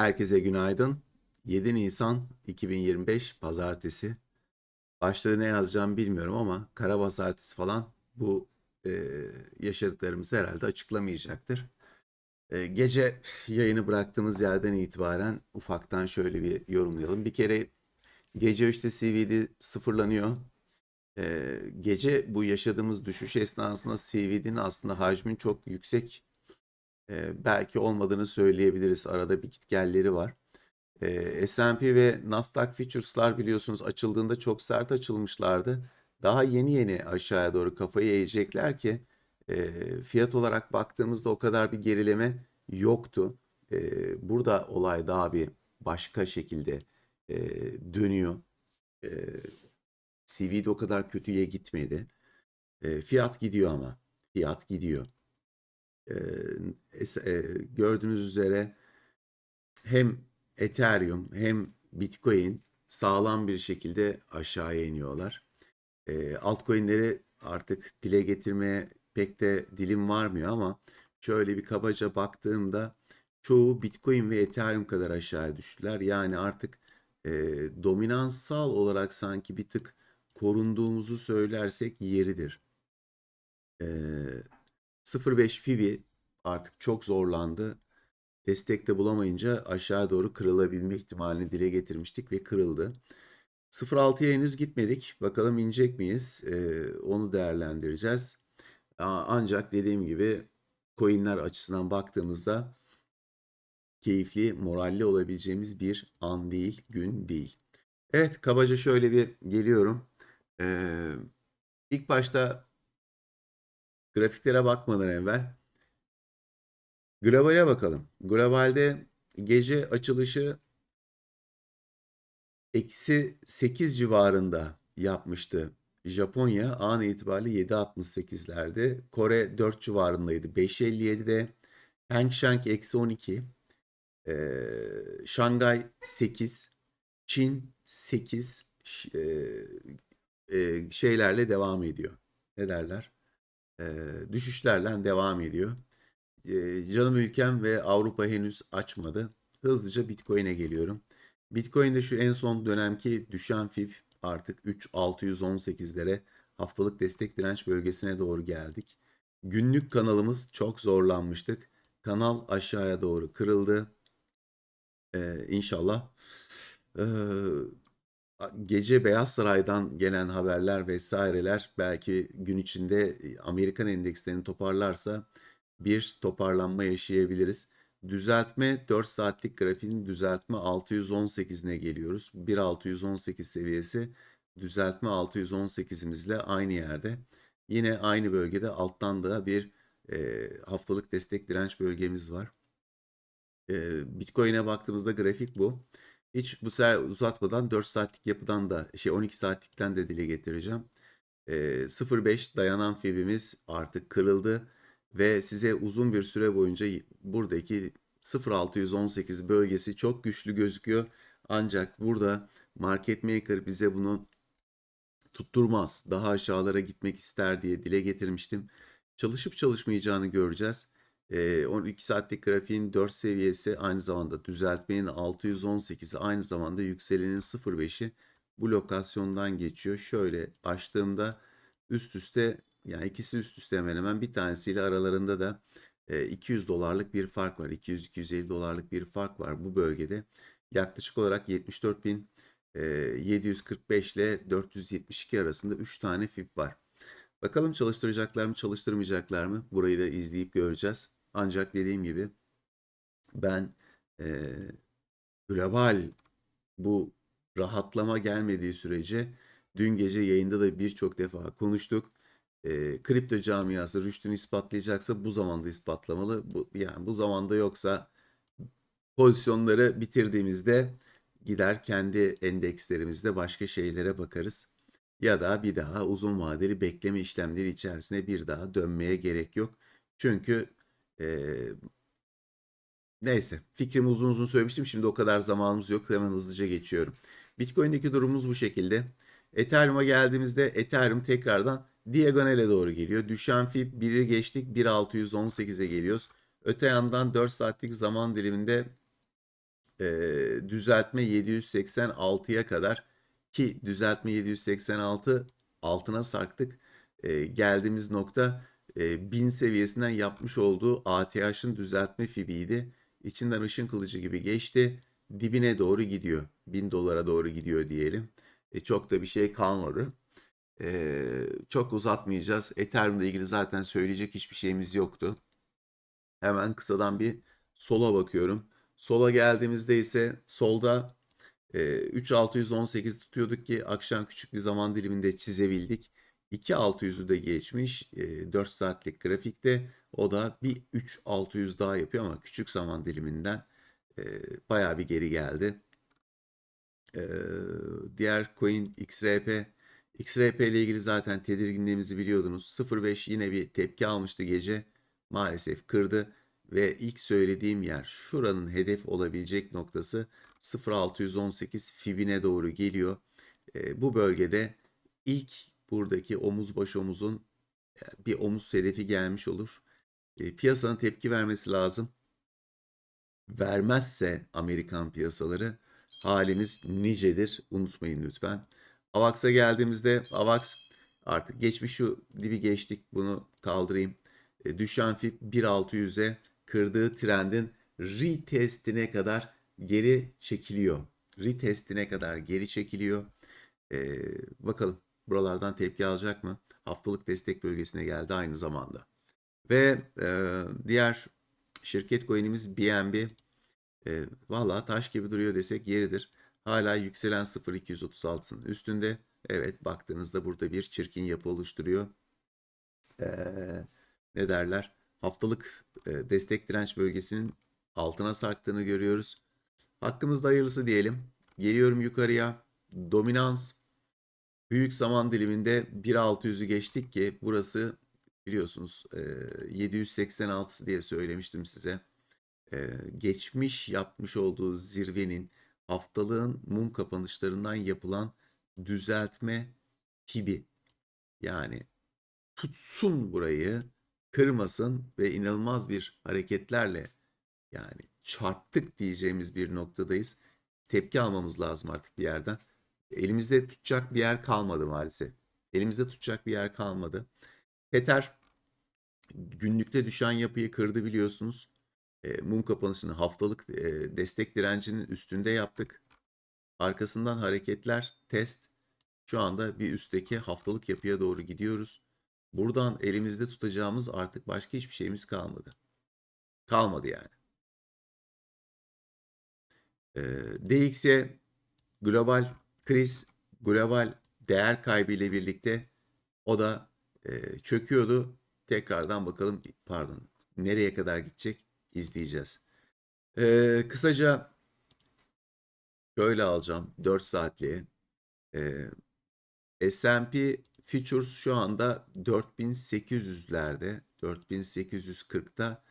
Herkese günaydın. 7 Nisan 2025 Pazartesi. Başlığı ne yazacağım bilmiyorum ama kara pazartesi falan bu e, yaşadıklarımızı herhalde açıklamayacaktır. E, gece yayını bıraktığımız yerden itibaren ufaktan şöyle bir yorumlayalım. Bir kere gece 3'te CVD sıfırlanıyor. E, gece bu yaşadığımız düşüş esnasında CVD'nin aslında hacmin çok yüksek e, belki olmadığını söyleyebiliriz. Arada bir gitgelleri var. E, S&P ve Nasdaq Futures'lar biliyorsunuz açıldığında çok sert açılmışlardı. Daha yeni yeni aşağıya doğru kafayı eğecekler ki e, fiyat olarak baktığımızda o kadar bir gerileme yoktu. E, burada olay daha bir başka şekilde e, dönüyor. E, CV'de o kadar kötüye gitmedi. E, fiyat gidiyor ama. Fiyat gidiyor. E, gördüğünüz üzere hem Ethereum hem Bitcoin sağlam bir şekilde aşağıya iniyorlar. E, altcoin'leri artık dile getirmeye pek de dilim varmıyor ama şöyle bir kabaca baktığımda çoğu Bitcoin ve Ethereum kadar aşağıya düştüler. Yani artık e, dominansal olarak sanki bir tık korunduğumuzu söylersek yeridir. E, 0.5 Fivi artık çok zorlandı. Destekte bulamayınca aşağı doğru kırılabilme ihtimalini dile getirmiştik ve kırıldı. 0.6'ya henüz gitmedik. Bakalım inecek miyiz? Ee, onu değerlendireceğiz. Ancak dediğim gibi coinler açısından baktığımızda keyifli, moralli olabileceğimiz bir an değil, gün değil. Evet, kabaca şöyle bir geliyorum. Ee, ilk başta grafiklere bakmadan evvel globale bakalım. Globalde gece açılışı eksi 8 civarında yapmıştı. Japonya an itibariyle 7.68'lerde. Kore 4 civarındaydı. 5.57'de. Hang Seng eksi 12. Ee, Şangay 8. Çin 8. Ş- e, e, şeylerle devam ediyor. Ne derler? Düşüşlerle devam ediyor. Canım ülkem ve Avrupa henüz açmadı. Hızlıca Bitcoin'e geliyorum. Bitcoin'de şu en son dönemki düşen fib artık 3618'lere haftalık destek direnç bölgesine doğru geldik. Günlük kanalımız çok zorlanmıştık. Kanal aşağıya doğru kırıldı. Ee, inşallah ee, gece Beyaz Saray'dan gelen haberler vesaireler belki gün içinde Amerikan endekslerini toparlarsa bir toparlanma yaşayabiliriz. Düzeltme 4 saatlik grafiğin düzeltme 618'ine geliyoruz. 1618 seviyesi düzeltme 618'imizle aynı yerde. Yine aynı bölgede alttan da bir e, haftalık destek direnç bölgemiz var. E, Bitcoin'e baktığımızda grafik bu. Hiç bu sefer uzatmadan 4 saatlik yapıdan da şey 12 saatlikten de dile getireceğim. E, 0.5 dayanan fibimiz artık kırıldı ve size uzun bir süre boyunca buradaki 0618 bölgesi çok güçlü gözüküyor. Ancak burada market maker bize bunu tutturmaz. Daha aşağılara gitmek ister diye dile getirmiştim. Çalışıp çalışmayacağını göreceğiz. Ee, 12 saatlik grafiğin 4 seviyesi aynı zamanda düzeltmenin 618'i aynı zamanda yükselenin 0.5'i bu lokasyondan geçiyor. Şöyle açtığımda üst üste yani ikisi üst üste hemen hemen bir tanesiyle aralarında da e, 200 dolarlık bir fark var. 200-250 dolarlık bir fark var bu bölgede. Yaklaşık olarak 74.745 ile 472 arasında 3 tane FIP var. Bakalım çalıştıracaklar mı çalıştırmayacaklar mı? Burayı da izleyip göreceğiz. Ancak dediğim gibi ben e, global bu rahatlama gelmediği sürece dün gece yayında da birçok defa konuştuk. E, kripto camiası rüştünü ispatlayacaksa bu zamanda ispatlamalı. Bu, yani bu zamanda yoksa pozisyonları bitirdiğimizde gider kendi endekslerimizde başka şeylere bakarız. Ya da bir daha uzun vadeli bekleme işlemleri içerisine bir daha dönmeye gerek yok. Çünkü e, neyse fikrimi uzun uzun söylemiştim. Şimdi o kadar zamanımız yok. Hemen hızlıca geçiyorum. Bitcoin'deki durumumuz bu şekilde. Ethereum'a geldiğimizde Ethereum tekrardan diagonale doğru geliyor. Düşen fib 1'i geçtik 1.618'e geliyoruz. Öte yandan 4 saatlik zaman diliminde e, düzeltme 786'ya kadar ki düzeltme 786 altına sarktık. E, geldiğimiz nokta e, 1000 seviyesinden yapmış olduğu ATH'ın düzeltme fibiydi. İçinden ışın kılıcı gibi geçti. Dibine doğru gidiyor. 1000 dolara doğru gidiyor diyelim. E, çok da bir şey kalmadı. E, çok uzatmayacağız. Ethereum'la ilgili zaten söyleyecek hiçbir şeyimiz yoktu. Hemen kısadan bir sola bakıyorum. Sola geldiğimizde ise solda e, 3618 tutuyorduk ki akşam küçük bir zaman diliminde çizebildik. 2600'ü de geçmiş e, 4 saatlik grafikte. O da bir 3600 daha yapıyor ama küçük zaman diliminden bayağı bir geri geldi. Diğer coin XRP. XRP ile ilgili zaten tedirginliğimizi biliyordunuz. 0.5 yine bir tepki almıştı gece. Maalesef kırdı ve ilk söylediğim yer şuranın hedef olabilecek noktası 0.618 fibine doğru geliyor. Bu bölgede ilk buradaki omuz baş omuzun e, bir omuz hedefi gelmiş olur. E, piyasanın tepki vermesi lazım. Vermezse Amerikan piyasaları halimiz nicedir. Unutmayın lütfen. AVAX'a geldiğimizde AVAX artık geçmiş şu dibi geçtik. Bunu kaldırayım. E, düşen fib 1.600'e kırdığı trendin retestine kadar geri çekiliyor. Retestine kadar geri çekiliyor. Ee, bakalım buralardan tepki alacak mı? Haftalık destek bölgesine geldi aynı zamanda. Ve e, diğer şirket coin'imiz BNB. E, Valla taş gibi duruyor desek yeridir. Hala yükselen 0.236'sın üstünde. Evet baktığınızda burada bir çirkin yapı oluşturuyor. Ee, ne derler? Haftalık e, destek direnç bölgesinin altına sarktığını görüyoruz. Hakkımızda hayırlısı diyelim. Geliyorum yukarıya. Dominans büyük zaman diliminde 1.600'ü geçtik ki burası biliyorsunuz e, 786'sı diye söylemiştim size. Geçmiş yapmış olduğu zirvenin haftalığın mum kapanışlarından yapılan düzeltme tibi. Yani tutsun burayı, kırmasın ve inanılmaz bir hareketlerle yani çarptık diyeceğimiz bir noktadayız. Tepki almamız lazım artık bir yerden. Elimizde tutacak bir yer kalmadı maalesef. Elimizde tutacak bir yer kalmadı. Tether günlükte düşen yapıyı kırdı biliyorsunuz. E, mum kapanışını haftalık e, destek direncinin üstünde yaptık. Arkasından hareketler, test. Şu anda bir üstteki haftalık yapıya doğru gidiyoruz. Buradan elimizde tutacağımız artık başka hiçbir şeyimiz kalmadı. Kalmadı yani. E, DXY global kriz, global değer kaybı ile birlikte o da e, çöküyordu. Tekrardan bakalım pardon nereye kadar gidecek izleyeceğiz. E, kısaca şöyle alacağım 4 saatliğe. E, S&P Futures şu anda 4800'lerde 4840'ta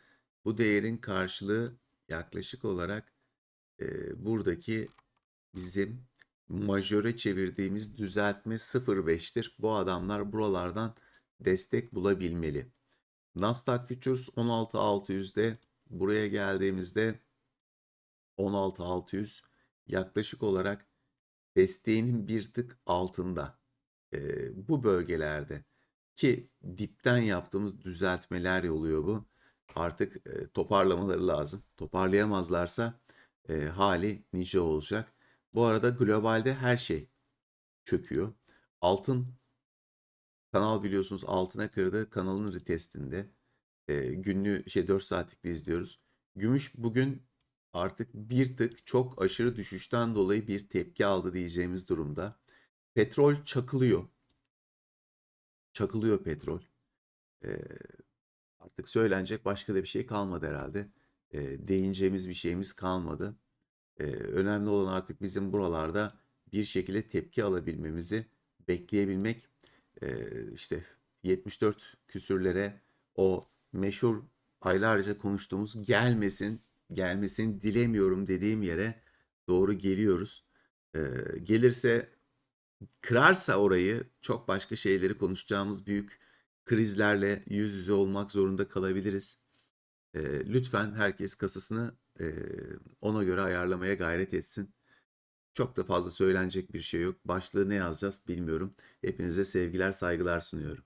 bu değerin karşılığı yaklaşık olarak e, buradaki bizim majöre çevirdiğimiz düzeltme 0.5'tir. Bu adamlar buralardan destek bulabilmeli. Nasdaq Futures 16600'de buraya geldiğimizde 16600 yaklaşık olarak desteğinin bir tık altında. Ee, bu bölgelerde ki dipten yaptığımız düzeltmeler oluyor bu. Artık e, toparlamaları lazım. Toparlayamazlarsa e, hali nice olacak. Bu arada globalde her şey çöküyor. Altın kanal biliyorsunuz altına kırdı. Kanalın retestinde. E, günlüğü şey 4 saatlikte izliyoruz. Gümüş bugün artık bir tık çok aşırı düşüşten dolayı bir tepki aldı diyeceğimiz durumda. Petrol çakılıyor. Çakılıyor petrol. E, artık söylenecek başka da bir şey kalmadı herhalde. E, değineceğimiz bir şeyimiz kalmadı. Önemli olan artık bizim buralarda bir şekilde tepki alabilmemizi bekleyebilmek. Ee, işte 74 küsürlere o meşhur aylarca konuştuğumuz gelmesin, gelmesin dilemiyorum dediğim yere doğru geliyoruz. Ee, gelirse kırarsa orayı çok başka şeyleri konuşacağımız büyük krizlerle yüz yüze olmak zorunda kalabiliriz. Ee, lütfen herkes kasasını Ona göre ayarlamaya gayret etsin. Çok da fazla söylenecek bir şey yok. Başlığı ne yazacağız bilmiyorum. Hepinize sevgiler, saygılar sunuyorum.